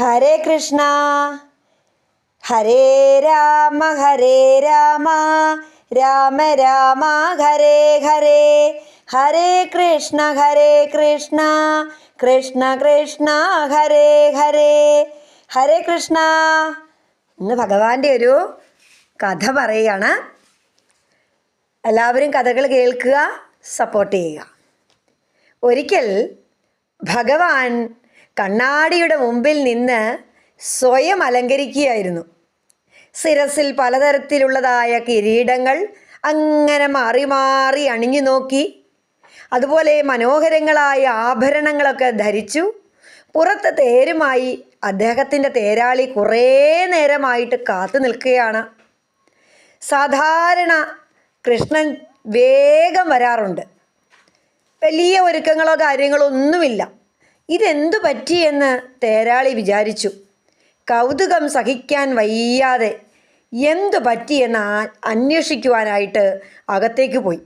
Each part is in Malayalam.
ഹരേ കൃഷ്ണ. ഹരേ രാമ ഹരേ രാമ. രാമ രാമ ഹരേ ഹരേ. ഹരേ കൃഷ്ണ ഹരേ കൃഷ്ണ. കൃഷ്ണ കൃഷ്ണ ഹരേ ഹരേ. ഹരേ കൃഷ്ണ. ഇന്ന് ഭഗവാന്റെ ഒരു കഥ പറയുകയാണ്. എല്ലാവരും കഥകൾ കേൾക്കുക സപ്പോർട്ട് ചെയ്യുക. ഒരിക്കൽ ഭഗവാൻ കണ്ണാടിയുടെ മുമ്പിൽ നിന്ന് സ്വയം അലങ്കരിക്കുകയായിരുന്നു. സിരസിൽ പലതരത്തിലുള്ളതായ കിരീടങ്ങൾ അങ്ങനെ മാറി മാറി അണിഞ്ഞു നോക്കി. അതുപോലെ മനോഹരങ്ങളായ ആഭരണങ്ങളൊക്കെ ധരിച്ചു. പുറത്ത് തേരുമായി അദ്ദേഹത്തിന്റെ തേരാളി കുറേ നേരമായിട്ട് കാത്തു നിൽക്കുകയാണ്. സാധാരണ കൃഷ്ണൻ വേഗം വരാറുണ്ട്. വലിയ ഒരുക്കങ്ങളോ കാര്യങ്ങളോ ഒന്നുമില്ല. ഇതെന്തു പറ്റിയെന്ന് തേരാളി വിചാരിച്ചു. കൗതുകം സഹിക്കാൻ വയ്യാതെ എന്തു പറ്റിയെന്ന് അന്വേഷിക്കുവാനായിട്ട് അകത്തേക്ക് പോയി.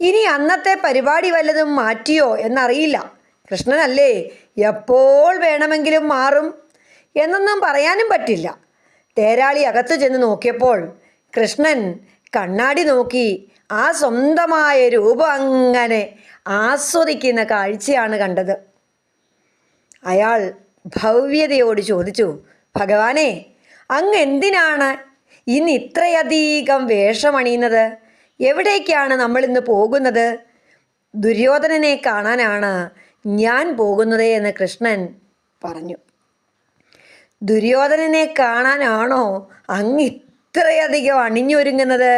ഇനി അന്നത്തെ പരിപാടി വല്ലതും മാറ്റിയോ എന്നറിയില്ല. കൃഷ്ണനല്ലേ എപ്പോൾ വേണമെങ്കിലും മാറും എന്നൊന്നും പറയാനും പറ്റില്ല. തേരാളി അകത്ത് ചെന്ന് നോക്കിയപ്പോൾ കൃഷ്ണൻ കണ്ണാടി നോക്കി ആ സ്വന്തമായ രൂപം അങ്ങനെ ആസ്വദിക്കുന്ന കാഴ്ചയാണ് കണ്ടത്. അയാൾ ഭവ്യതയോട് ചോദിച്ചു ഭഗവാനെ അങ്ങ് എന്തിനാണ് ഇന്ന് ഇത്രയധികം വേഷമണിയുന്നത്? എവിടേക്കാണ് നമ്മൾ ഇന്ന് പോകുന്നത്? ദുര്യോധനനെ കാണാനാണ് ഞാൻ പോകുന്നത് എന്ന് കൃഷ്ണൻ പറഞ്ഞു. ദുര്യോധനനെ കാണാനാണോ അങ്ങ് ഇത്രയധികം അണിഞ്ഞൊരുങ്ങുന്നത്?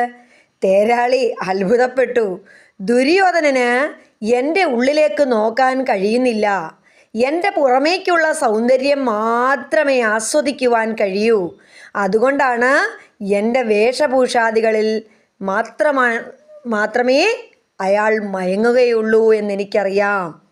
തേരാളി അത്ഭുതപ്പെട്ടു. ദുര്യോധനന് എന്റെ ഉള്ളിലേക്ക് നോക്കാൻ കഴിയുന്നില്ല. എന്റെ പുറമേക്കുള്ള സൗന്ദര്യം മാത്രമേ ആസ്വദിക്കുവാൻ കഴിയൂ. അതുകൊണ്ടാണ് എന്റെ വേഷഭൂഷാദികളിൽ മാത്രമാണ് മാത്രമേ അയാൾ മയങ്ങുകയുള്ളൂ എന്നെനിക്കറിയാം.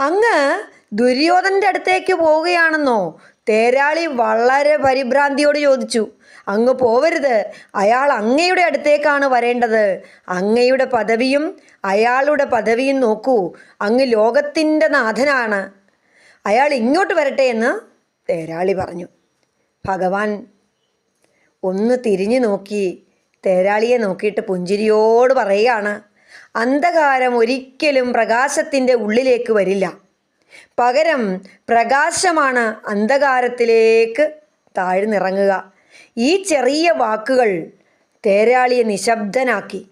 അങ്ങ് ദുര്യോധന്റെ അടുത്തേക്ക് പോവുകയാണെന്നോ? തേരാളി വളരെ പരിഭ്രാന്തിയോട് ചോദിച്ചു. അങ്ങ് പോവരുത്. അയാൾ അങ്ങയുടെ അടുത്തേക്കാണ് വരേണ്ടത്. അങ്ങയുടെ പദവിയും അയാളുടെ പദവിയും നോക്കൂ. അങ്ങ് ലോകത്തിന്റെ നാഥനാണ്. അയാൾ ഇങ്ങോട്ട് വരട്ടെ എന്ന് തേരാളി പറഞ്ഞു. ഭഗവാൻ ഒന്ന് തിരിഞ്ഞു നോക്കി. തേരാളിയെ നോക്കിയിട്ട് പുഞ്ചിരിയോട് പറയുകയാണ് അന്ധകാരം ഒരിക്കലും പ്രകാശത്തിന്റെ ഉള്ളിലേക്ക് വരില്ല. പകരം പ്രകാശമാണ് അന്ധകാരത്തിലേക്ക് താഴ്ന്നിറങ്ങുക. ഈ ചെറിയ വാക്കുകൾ തേരാളിയെ നിശബ്ദനാക്കി.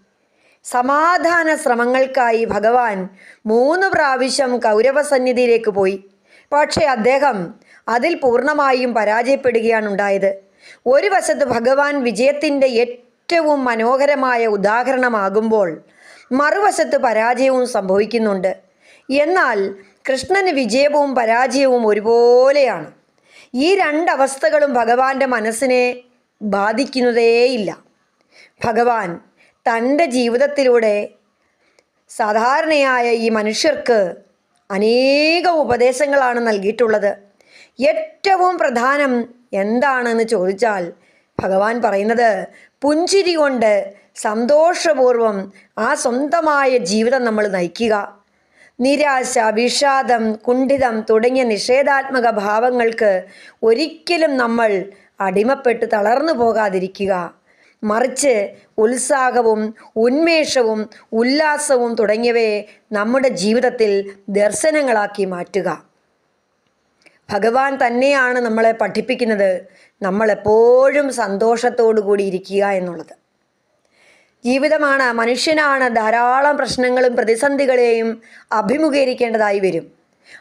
സമാധാന ശ്രമങ്ങൾക്കായി ഭഗവാൻ മൂന്ന് പ്രാവശ്യം കൗരവസന്നിധിയിലേക്ക് പോയി. പക്ഷേ അദ്ദേഹം അതിൽ പൂർണമായും പരാജയപ്പെടുകയാണ് ഉണ്ടായത്. ഒരു വശത്ത് ഭഗവാൻ വിജയത്തിന്റെ ഏറ്റവും മനോഹരമായ ഉദാഹരണമാകുമ്പോൾ മറുവശത്ത് പരാജയവും സംഭവിക്കുന്നുണ്ട്. എന്നാൽ കൃഷ്ണന് വിജയവും പരാജയവും ഒരുപോലെയാണ്. ഈ രണ്ടവസ്ഥകളും ഭഗവാന്റെ മനസ്സിനെ ബാധിക്കുന്നതേയില്ല. ഭഗവാൻ തന്റെ ജീവിതത്തിലൂടെ സാധാരണയായ ഈ മനുഷ്യർക്ക് അനേക ഉപദേശങ്ങളാണ് നൽകിയിട്ടുള്ളത്. ഏറ്റവും പ്രധാനം എന്താണെന്ന് ചോദിച്ചാൽ ഭഗവാൻ പറയുന്നത് പുഞ്ചിരി കൊണ്ട് സന്തോഷപൂർവം ആ സ്വന്തമായ ജീവിതം നമ്മൾ നയിക്കുക. നിരാശ വിഷാദം കുണ്ഠിതം തുടങ്ങിയ നിഷേധാത്മക ഭാവങ്ങൾക്ക് ഒരിക്കലും നമ്മൾ അടിമപ്പെട്ട് തളർന്നു പോകാതിരിക്കുക. മറിച്ച് ഉത്സാഹവും ഉന്മേഷവും ഉല്ലാസവും തുടങ്ങിയവയെ നമ്മുടെ ജീവിതത്തിൽ ദർശനങ്ങളാക്കി മാറ്റുക. ഭഗവാൻ തന്നെയാണ് നമ്മളെ പഠിപ്പിക്കുന്നത്. നമ്മളെപ്പോഴും സന്തോഷത്തോടു കൂടി ഇരിക്കുക എന്നുള്ളത്. ജീവിതമാണ് മനുഷ്യനാണ് ധാരാളം പ്രശ്നങ്ങളും പ്രതിസന്ധികളെയും അഭിമുഖീകരിക്കേണ്ടതായി വരും.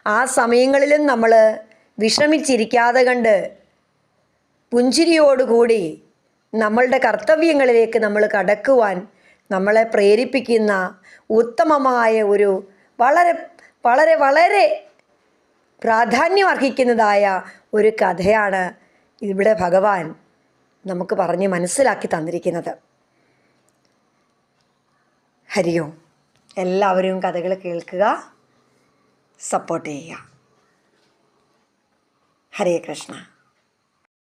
ആ സമയങ്ങളിലും നമ്മൾ വിഷമിച്ചിരിക്കാതെ കണ്ട് പുഞ്ചിരിയോടുകൂടി നമ്മളുടെ കർത്തവ്യങ്ങളിലേക്ക് നമ്മൾ കടക്കുവാൻ നമ്മളെ പ്രേരിപ്പിക്കുന്ന ഉത്തമമായ ഒരു വളരെ വളരെ വളരെ പ്രാധാന്യമർഹിക്കുന്നതായ ഒരു കഥയാണ് ഇവിടെ ഭഗവാൻ നമുക്ക് പറഞ്ഞ് മനസ്സിലാക്കി തന്നിരിക്കുന്നത്. ഹരിയോ എല്ലാവരും കഥകൾ കേൾക്കുക സപ്പോർട്ട് ചെയ്യുക. ഹരേ കൃഷ്ണ.